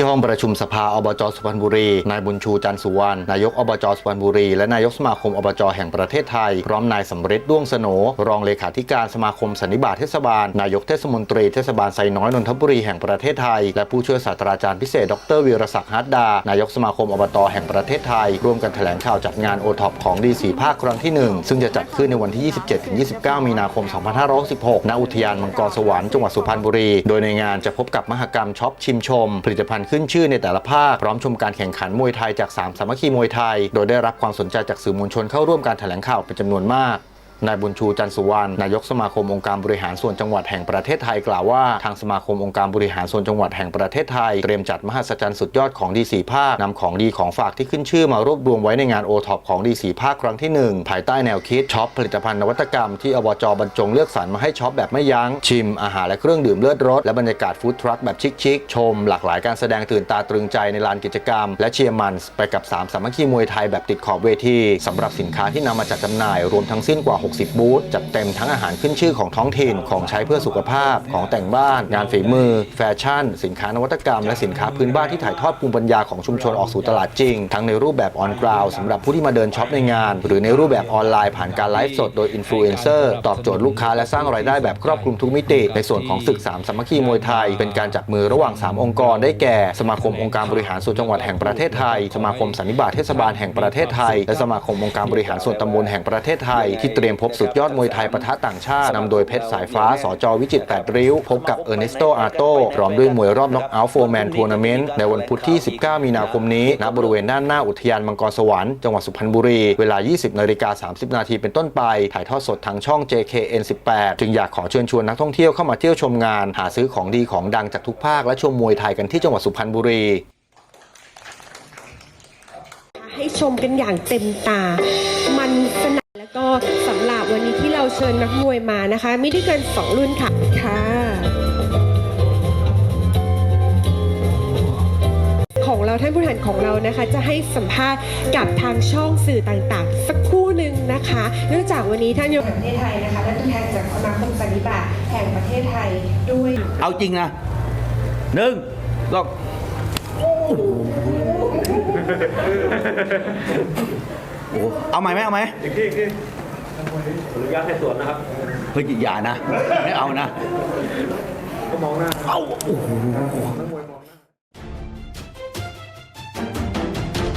ที่ห้องประชุมสภาอบจสุพรรณบุรี นายบุญชูจันสุวรรณ นายกอบจสุพรรณบุรี และนายกสมาคมอบจแห่งประเทศไทย พร้อมนายสำริดด้วงสโหนรองเลขาธิการสมาคมสันนิบาตเทศบาล นายกเทศมนตรีเทศบาลไซน้อยนนทบุรีแห่งประเทศไทย และผู้ช่วยศาสตราจารย์พิเศษ ดรวีรศักดิ์ฮัตดา นายกสมาคมอบตแห่งประเทศไทย ร่วมกันแถลงข่าวจัดงานโอท็อปของดีสีภาคครั้งที่หนึ่งซึ่งจะจัดขึ้นในวันที่ 27-29 มีนาคม 2566ณอุทยานมังกรสวรรค์จังหวัดสุพรรณบุรี โดยในงานจะพบกับมหกรรมช็อปชิมชม ผลิตภัณฑ์ขึ้นชื่อในแต่ละภาค พร้อมชมการแข่งขันมวยไทยจาก3สามัคคีมวยไทย โดยได้รับความสนใจจากสื่อมวลชนเข้าร่วมการแถลงข่าวเป็นจำนวนมาก นายบุญชูจันสุวรรณนายกสมาคมองค์การบริหารส่วนจังหวัดแห่งประเทศไทยกล่าวว่าทางสมาคมองค์การบริหารส่วนจังหวัดแห่งประเทศไทยเตรียมจัดมหัศจรรย์สุดยอดของดีสีภาคนำของดีของฝากที่ขึ้นชื่อมารวบรวมไว้ในงานโอท็อปของดีสีภาคครั้งที่หนึ่งภายใต้แนวคิดช็อปผลิตภัณฑ์นวัตกรรมที่อบจบรรจงเลือกสรรมาให้ช็อปแบบไม่ยั้งชิมอาหารและเครื่องดื่มเลือดรสและบรรยากาศฟู้ดทรัคแบบชิคๆชม หลากหลายการแสดงตื่นตาตรึงใจในลานกิจกรรม และเชียร์มันส์ไปกับสามสามัคคีมวยไทยแบบติดขอบเวทีสำหรับสินค้าที่นำมาจัดจำหน่ายรวมทั้งสิ้นกว่า60 บูธจัดเต็มทั้งอาหารขึ้นชื่อของท้องถิ่น ของใช้เพื่อสุขภาพ ของแต่งบ้าน งานฝีมือ แฟชั่น สินค้านวัตกรรม และสินค้าพื้นบ้านที่ถ่ายทอดภูมิปัญญาของชุมชนออกสู่ตลาดจริง ทั้งในรูปแบบออนกราวสำหรับผู้ที่มาเดินช็อปในงาน หรือในรูปแบบออนไลน์ผ่านการไลฟ์สดโดยอินฟลูเอนเซอร์ตอบโจทย์ลูกค้าและสร้างรายได้แบบครอบคลุมทุกมิติ ในส่วนของศึกสาสามัคคีมวยไทย เป็นการจับมือระหว่าง 3 องค์กรได้แก่ สมาคมองค์การบริหารส่วนจังหวัดแห่งประเทศไทย สมาคมสันนิบาตเทศบาลแห่งประเทศไทย และสมาคมองค์การบริหารส่วนตำบลแห่งประเทศไทยที่เตรียมพบสุดยอดมวยไทยปะทะต่างชาตินำโดยเพชรสายฟ้าสจวิจิตแปดริ้ว พบกับเออร์เนสโตอาโต้พร้อมด้วยมวยรอบน็อกเอาท์โฟร์แมนทัวร์นาเมนต์ในวันพุธที่ 19 มีนาคมนี้ณบริเวณด้านหน้าอุทยานมังกรสวรรค์จังหวัดสุพรรณบุรี เวลา 20นาฬิกา30 นาทีเป็นต้นไป ถ่ายทอดสดทางช่อง JKN 18 จึงอยากขอเชิญชวนนักท่องเที่ยวเข้ามาเที่ยวชมงาน หาซื้อของดีของดังจากทุกภาคและชมมวยไทยกันที่จังหวัดสุพรรณบุรีให้ชมกันอย่างเต็มตา เราเชิญนักมวยมานะคะ มีด้วยกันสองรุ่นค่ะค่ะของเราท่านผู้บริหารของเรานะคะ จะให้สัมภาษณ์กับทางช่องสื่อต่างๆ สักครู่หนึ่งนะคะ เนื่องจากวันนี้ท่านยกประเทศไทยนะคะและตัวแทนจากสมาคมสันนิบาตแห่งประเทศไทยด้วยเอาจริงนะหนึ่งสองโอ้โหโอ้โหเอาไหมไหมเอาไหมอีกทีอีกที ขออนุญาตให้สวนนะครับ เฮ้ยอย่านะ ไม่เอานะ ก็มองหน้าเอาโอ้โห นักมวยมองหน้า